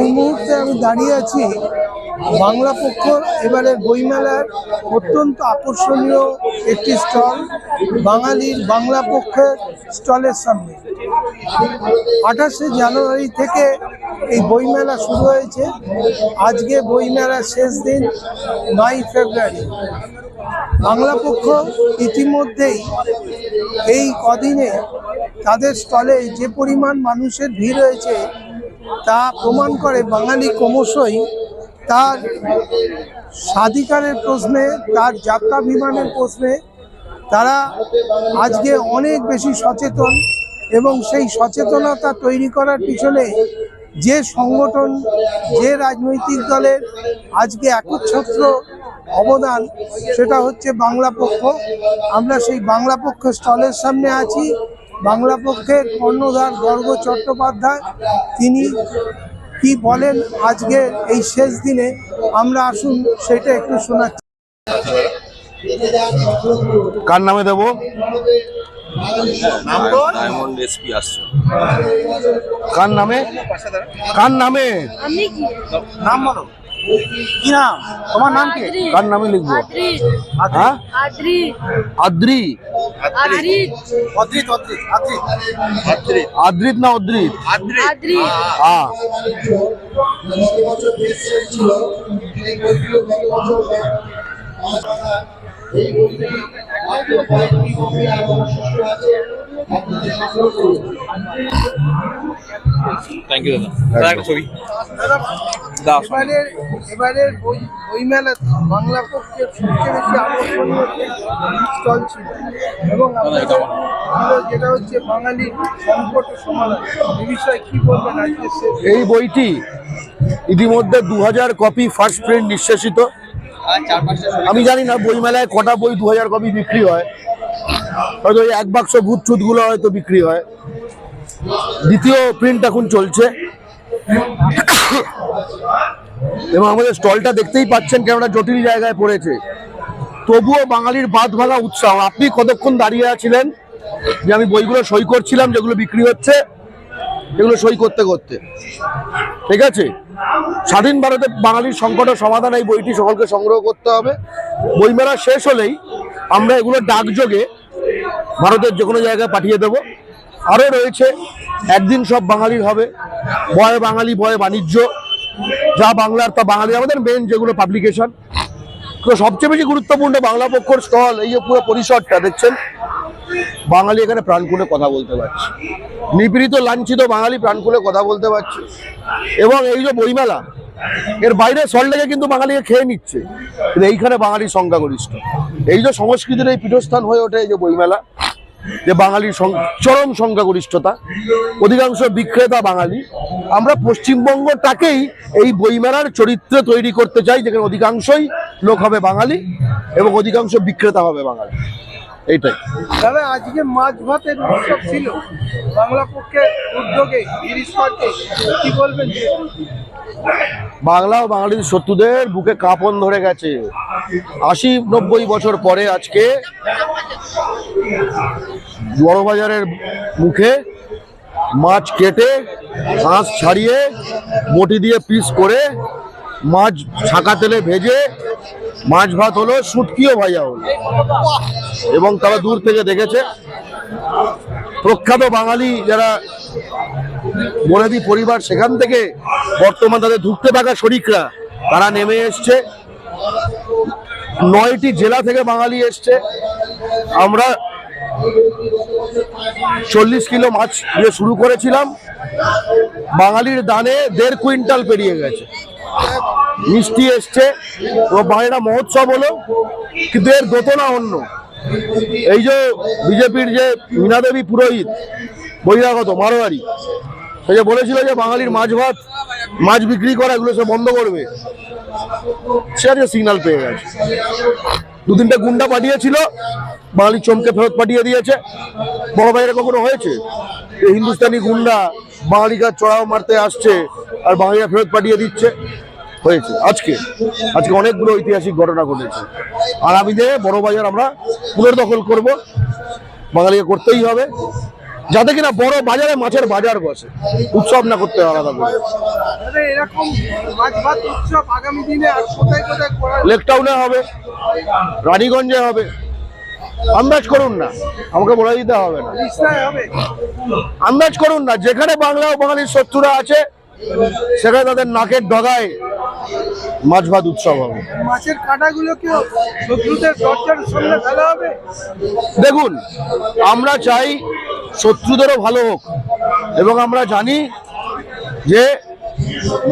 এই মুহূর্তে আমি দাঁড়িয়ে আছি বাংলা পক্ষ এবারে বইমেলার অত্যন্ত আকর্ষণীয় একটি স্টল, বাঙালির বাংলা পক্ষের স্টলের সামনে। আঠাশে জানুয়ারি থেকে এই বইমেলা শুরু হয়েছে। আজকে বইমেলার শেষ দিন, নয় ফেব্রুয়ারি। বাংলা পক্ষ ইতিমধ্যেই এই কদিনে তাদের স্টলে যে পরিমাণ মানুষের ভিড় হয়েছে তা প্রমাণ করে বাঙালি ক্রমশই তার স্বাধিকারের প্রশ্নে, তার যাত্রা বিমানের প্রশ্নে তারা আজকে অনেক বেশি সচেতন এবং সেই সচেতনতা তৈরি করার পিছনে যে সংগঠন, যে রাজনৈতিক দলের আজকে একচ্ছত্র অবদান, সেটা হচ্ছে বাংলা পক্ষ আমরা সেই বাংলা পক্ষ স্টলের সামনে আছি। বাংলা পক্ষের কর্ণধার গর্গ চট্টোপাধ্যায় তিনি কি বলেন? আজকে এই শেষ দিনে আমরা আসুন সেটা একটু শোনাচ্ছি। কার নামে দেবো? ডায়মন্ড এসপি আসছে। কার নামে? কার নামে? নাম বলো। কি নাম? তোমার নাম কি? কার নামে লিখব? আদ্রিত হ্যাঁ? আদ্রিত আদ্রি। আদ্রিত অদ্রিত অদ্রিত অদ্রিত আদ্রিত। না অদ্রিত? আদ্রিত। হ্যাঁ থ্যাংক ইউ দাদা। একটা ছবি। দাও। এবারের এবারের বই বইমেলা বাংলা পক্ষের সবচেয়ে বেশি আকর্ষণীয় স্টল ছিল। এবং যেটা হচ্ছে বাঙালি সংকট সমাধান। এই বিষয়ে কি বলবেন আজকে এই বইটি ইতিমধ্যে দু হাজার কপি ফার্স্ট প্রিন্ট নিঃশেষিত। আমি জানি না বইমেলায় কটা বই দু হাজার কপি বিক্রি হয়। হয়তো ওই এক বাক্স ভূত চুতগুলো হয়তো বিক্রি হয়। দ্বিতীয় প্রিন্ট এখন চলছে। এবং আমাদের স্টলটা দেখতেই পাচ্ছেন কেমন জটিল জায়গায় পড়েছে। তবুও বাঙালির বাদ ভাঙা উৎসাহ। আপনি কতক্ষণ দাঁড়িয়ে আছিলেন? যে আমি বইগুলো সই করছিলাম, যেগুলো বিক্রি হচ্ছে, এগুলো সই করতে করতে। ঠিক আছে? স্বাধীন ভারতে বাঙালির সংকটের সমাধান, এই বইটি সকলকে সংগ্রহ করতে হবে। বইমেলা শেষ হলেই আমরা এগুলো ডাকযোগে ভারতের যে কোনো জায়গায় পাঠিয়ে দেব। আরও রয়েছে। একদিন সব বাঙালির হবে। বয় বাঙালি বয় বাণিজ্য। যা বাংলার, তা বাঙালি। আমাদের মেন যেগুলো পাবলিকেশন তো সবচেয়ে বেশি গুরুত্বপূর্ণ বাংলা পক্ষর স্টল এই যে পুরো পরিসরটা, দেখছেন? বাঙালি এখানে প্রাণ খুলে কথা বলতে পারছে। নিপীড়িত, লাঞ্ছিত বাঙালি প্রাণ খুলে কথা বলতে পারছে। এবং এই যে বইমেলা, এর বাইরে সল্টলেকে কিন্তু বাঙালিকে খেয়ে নিচ্ছে। কিন্তু এইখানে বাঙালির সংখ্যাগরিষ্ঠ। এই যে সংস্কৃতির এই পীঠস্থান হয়ে ওঠে এই যে বইমেলা যে বাঙালির চরম সংখ্যাগরিষ্ঠতা, অধিকাংশ বিক্রেতা বাঙালি। আমরা পশ্চিমবঙ্গটাকেই এই বইমেলার চরিত্রে তৈরি করতে চাই, যেখানে অধিকাংশই লোক হবে বাঙালি এবং অধিকাংশ বিক্রেতা হবে বাঙালি। এইটাই। দাদা আজকে মাছ ভাতের উৎসব ছিল। বাংলা পক্ষের উদ্যোগে গিরিশ কি বলবেন? বাংলা ও বাঙালির শত্রুদের বুকে কাঁপন ধরে গেছে। আশি নব্বই বছর পরে আজকে বড়বাজারের মুখে মাছ কেটে হাঁস ছাড়িয়ে বটি দিয়ে পিস করে মাছ ছাকা তেলে ভেজে মাছ ভাত হলো, শুটকিও ভাজা হলো। এবং তারা দূর থেকে দেখেছে। প্রখ্যাত বাঙালি যারা মোরাদি পরিবার সেখান থেকে বর্তমান তাদের ধুঁকতে থাকা শরিকরা, তারা নেমে এসছে। নয়টি জেলা থেকে বাঙালি এসছে। আমরা চল্লিশ কিলো মাছ দিয়ে শুরু করেছিলাম। বাঙালির দানে দেড় কুইন্টাল পেরিয়ে গেছে। মিষ্টি এসছে। ও বাঙালিরা মহোৎসব হলো, কিন্তু এর দোতনা অন্য। এই যে বিজেপির যে মীনা দেবী পুরোহিত, বহিরাগত, মারোয়ারি, সে যে বলেছিল যে বাঙালির মাছ ভাত, মাছ বিক্রি করা, এগুলো সে বন্ধ করবে। সে আজকে সিগন্যাল পেয়ে গেছে। দু তিনটে গুন্ডা পাঠিয়েছিল, বাঙালি চমকে ফেরত পাঠিয়ে দিয়েছে। বড় বাইরে কখনো হয়েছে? হিন্দুস্তানি গুন্ডা বাঙালিকে চড়াও মারতে আসছে, আর বাঙালিরা ফেরত পাঠিয়ে দিচ্ছে। হয়েছে আজকে। আজকে অনেকগুলো ঐতিহাসিক ঘটনা ঘটেছে। আগামী দিনে বড় বাজার আমরা পুনর্দখল করব বাঙালিকে করতেই হবে। যাতে কিনা বড় বাজারে মাছের বাজার বসে উৎসব না করতে আলাদা করে। দাদা এরকম মাছ ভাত উৎসব আগামী দিনে আর কোথায় কোথায় করা লেক টাউনে হবে রানীগঞ্জে হবে। আন্দাজ করুন না আমাকে বলে দিতে হবে না। আন্দাজ করুন না যেখানে বাংলা ও বাঙালির শত্রুরা আছে সেখানে তাদের নাকের ডগায় মাছ ভাত উৎসব হবে। মাছের কাঁটাগুলোকেও শত্রুদের দরজার সামনে ফেলা হবে? দেখুন আমরা চাই শত্রুদেরও ভালো হোক এবং আমরা জানি যে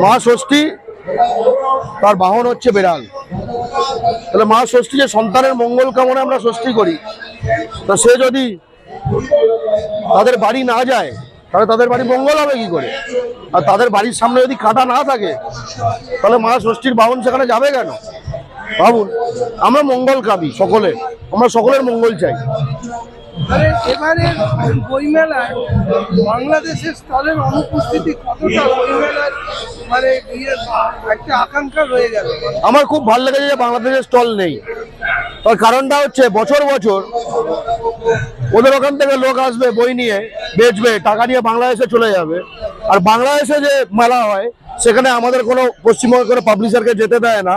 মা ষষ্ঠী তার বাহন হচ্ছে বেড়াল। তাহলে মা ষষ্ঠী যে সন্তানের মঙ্গল কামনা আমরা ষষ্ঠী করি তা সে যদি তাদের বাড়ি না যায় তাহলে তাদের বাড়ি মঙ্গল হবে কি করে? আর তাদের বাড়ির সামনে যদি কাঁটা না থাকে তাহলে মা ষষ্ঠীর বাহন সেখানে যাবে কেন? ভাবুন আমরা মঙ্গল কাবি সকলে আমরা সকলের মঙ্গল চাই। এবারে বইমেলায় বাংলাদেশের স্থলের অনুপস্থিতি কতটা বইমেলার মানে একটা আকাঙ্ক্ষা রয়ে গেল? আমার খুব ভালো লেগেছে যে বাংলাদেশের স্টল নেই। তার কারণটা হচ্ছে বছর বছর ওদের ওখান থেকে লোক আসবে, বই নিয়ে বেচবে, টাকা নিয়ে বাংলাদেশে চলে যাবে। আর বাংলাদেশে যে মেলা হয়, সেখানে আমাদের কোনো পশ্চিমবঙ্গের কোনো পাবলিশারকে যেতে দেয় না।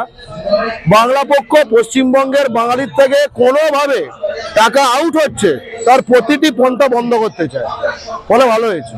বাংলা পক্ষ পশ্চিমবঙ্গের বাঙালির থেকে কোনোভাবে টাকা আউট হচ্ছে, তার প্রতিটি পন্থা বন্ধ করতে চায়। ফলে ভালো হয়েছে।